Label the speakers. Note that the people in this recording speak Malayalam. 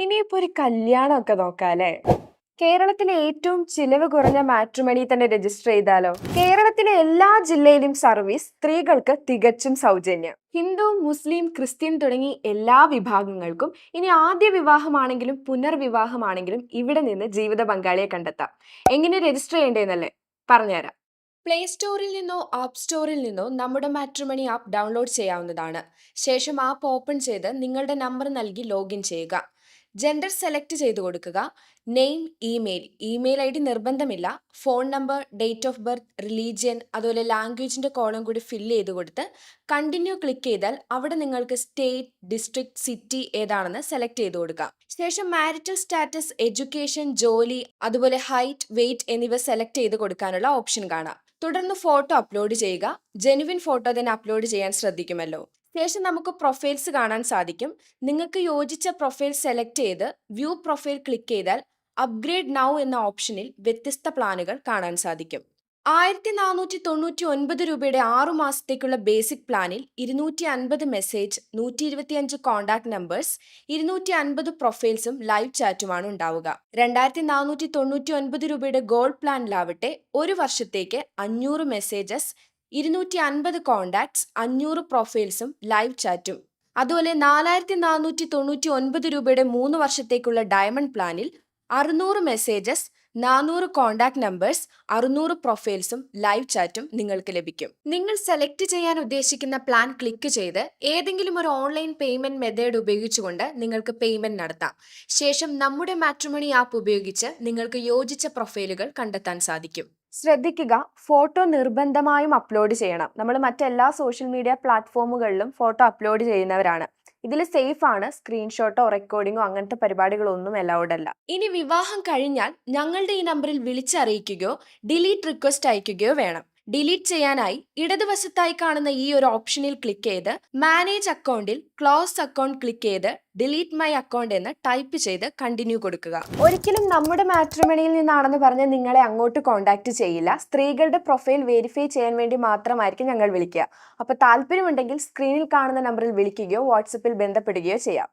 Speaker 1: ഇനിയിപ്പോ ഒരു കല്യാണമൊക്കെ നോക്കാല്ലേ? കേരളത്തിലെ ഏറ്റവും ചിലവ് കുറഞ്ഞ മാട്രിമണി തന്നെ രജിസ്റ്റർ ചെയ്താലോ? കേരളത്തിലെ എല്ലാ ജില്ലയിലും സർവീസ് സ്ത്രീകൾക്ക് തികച്ചും സൗജന്യം. ഹിന്ദു മുസ്ലിം ക്രിസ്ത്യൻ തുടങ്ങി എല്ലാ വിഭാഗങ്ങൾക്കും ഇനി ആദ്യ വിവാഹമാണെങ്കിലും പുനർവിവാഹമാണെങ്കിലും ഇവിടെ നിന്ന് ജീവിത പങ്കാളിയെ കണ്ടെത്താം. എങ്ങനെ രജിസ്റ്റർ ചെയ്യേണ്ടതെന്നല്ലേ? പറഞ്ഞുതരാം. പ്ലേ സ്റ്റോറിൽ നിന്നോ ആപ്പ് സ്റ്റോറിൽ നിന്നോ നമ്മുടെ മാട്രിമണി ആപ്പ് ഡൗൺലോഡ് ചെയ്യാവുന്നതാണ്. ശേഷം ആപ്പ് ഓപ്പൺ ചെയ്ത് നിങ്ങളുടെ നമ്പർ നൽകി ലോഗിൻ ചെയ്യുക. ജെൻഡർ സെലക്ട് ചെയ്ത് കൊടുക്കുക. Name email email I D നിർബന്ധമില്ല. Phone number date of birth religion അതുപോലെ ലാംഗ്വേജിന്റെ കോളം കൂടി ഫില്ല് ചെയ്ത് കൊടുത്ത് കണ്ടിന്യൂ ക്ലിക്ക് ചെയ്താൽ അവിടെ നിങ്ങൾക്ക് സ്റ്റേറ്റ് ഡിസ്ട്രിക്ട് സിറ്റി ഏതാണെന്ന് സെലക്ട് ചെയ്ത് കൊടുക്കാം. ശേഷം മാരിറ്റൽ സ്റ്റാറ്റസ് എഡ്യൂക്കേഷൻ ജോലി അതുപോലെ ഹൈറ്റ് വെയിറ്റ് എന്നിവ സെലക്ട് ചെയ്ത് കൊടുക്കാനുള്ള ഓപ്ഷൻ കാണാം. തുടർന്ന് ഫോട്ടോ അപ്ലോഡ് ചെയ്യുക. ജെനുവിൻ ഫോട്ടോ തന്നെ അപ്ലോഡ് ചെയ്യാൻ ശ്രദ്ധിക്കുമല്ലോ. ശേഷം നമുക്ക് പ്രൊഫൈൽസ് കാണാൻ സാധിക്കും. നിങ്ങൾക്ക് യോജിച്ച പ്രൊഫൈൽ സെലക്ട് ചെയ്ത് വ്യൂ പ്രൊഫൈൽ ക്ലിക്ക് ചെയ്താൽ അപ്ഗ്രേഡ് നൗ എന്ന ഓപ്ഷനിൽ വ്യത്യസ്ത പ്ലാനുകൾ കാണാൻ സാധിക്കും. ആയിരത്തി നാനൂറ്റി തൊണ്ണൂറ്റി ഒൻപത് രൂപയുടെ ആറു മാസത്തേക്കുള്ള ബേസിക് പ്ലാനിൽ ഇരുന്നൂറ്റി അൻപത് മെസ്സേജ് നൂറ്റി ഇരുപത്തിയഞ്ച് കോൺടാക്ട് നമ്പേഴ്സ് ഇരുന്നൂറ്റി അൻപത് പ്രൊഫൈൽസും ലൈവ് ചാറ്റുമാണ് ഉണ്ടാവുക. രണ്ടായിരത്തി നാനൂറ്റി തൊണ്ണൂറ്റി ഒൻപത് രൂപയുടെ ഗോൾഡ് പ്ലാനിലാവട്ടെ ഒരു വർഷത്തേക്ക് അഞ്ഞൂറ് മെസ്സേജസ് ഇരുന്നൂറ്റി അൻപത് കോണ്ടാക്ട്സ് അഞ്ഞൂറ് പ്രൊഫൈൽസും ലൈവ് ചാറ്റും അതുപോലെ നാലായിരത്തി നാനൂറ്റി തൊണ്ണൂറ്റി ഒൻപത് രൂപയുടെ മൂന്ന് വർഷത്തേക്കുള്ള ഡയമണ്ട് പ്ലാനിൽ അറുന്നൂറ് മെസ്സേജസ് നാനൂറ് കോണ്ടാക്ട് നമ്പേഴ്സ് അറുന്നൂറ് പ്രൊഫൈൽസും ലൈവ് ചാറ്റും നിങ്ങൾക്ക് ലഭിക്കും. നിങ്ങൾ സെലക്ട് ചെയ്യാൻ ഉദ്ദേശിക്കുന്ന പ്ലാൻ ക്ലിക്ക് ചെയ്ത് ഏതെങ്കിലും ഒരു ഓൺലൈൻ പേയ്മെന്റ് മെത്തേഡ് ഉപയോഗിച്ചുകൊണ്ട് നിങ്ങൾക്ക് പേയ്മെന്റ് നടത്താം. ശേഷം നമ്മുടെ മാട്രിമണി ആപ്പ് ഉപയോഗിച്ച് നിങ്ങൾക്ക് യോജിച്ച പ്രൊഫൈലുകൾ കണ്ടെത്താൻ സാധിക്കും. ശ്രദ്ധിക്കുക. ഫോട്ടോ നിർബന്ധമായും അപ്ലോഡ് ചെയ്യണം. നമ്മൾ മറ്റെല്ലാ സോഷ്യൽ മീഡിയ പ്ലാറ്റ്ഫോമുകളിലും ഫോട്ടോ അപ്ലോഡ് ചെയ്യുന്നവരാണ്. ഇതിൽ സേഫ് ആണ്. സ്ക്രീൻഷോട്ടോ റെക്കോർഡിങ്ങോ അങ്ങനത്തെ പരിപാടികളൊന്നും അലൗഡ് അല്ല. ഇനി വിവാഹം കഴിഞ്ഞാൽ ഞങ്ങളുടെ ഈ നമ്പറിൽ വിളിച്ചറിയിക്കുകയോ ഡിലീറ്റ് റിക്വസ്റ്റ് അയക്കുകയോ വേണം. ഡിലീറ്റ് ചെയ്യാനായി ഇടതുവശത്തായി കാണുന്ന ഈ ഒരു ഓപ്ഷനിൽ ക്ലിക്ക് ചെയ്ത് മാനേജ് അക്കൗണ്ടിൽ ക്ലോസ് അക്കൗണ്ട് ക്ലിക്ക് ചെയ്ത് ഡിലീറ്റ് മൈ അക്കൗണ്ട് എന്ന് ടൈപ്പ് ചെയ്ത് കണ്ടിന്യൂ കൊടുക്കുക. ഒരിക്കലും നമ്മുടെ മാട്രിമണിയിൽ നിന്നാണെന്ന് പറഞ്ഞ് നിങ്ങളെ അങ്ങോട്ട് കോൺടാക്ട് ചെയ്യില്ല. സ്ത്രീകളുടെ പ്രൊഫൈൽ വെരിഫൈ ചെയ്യാൻ വേണ്ടി മാത്രമായിരിക്കും ഞങ്ങൾ വിളിക്കുക. അപ്പോൾ താല്പര്യമുണ്ടെങ്കിൽ സ്ക്രീനിൽ കാണുന്ന നമ്പറിൽ വിളിക്കുകയോ വാട്സപ്പിൽ ബന്ധപ്പെടുകയോ ചെയ്യാം.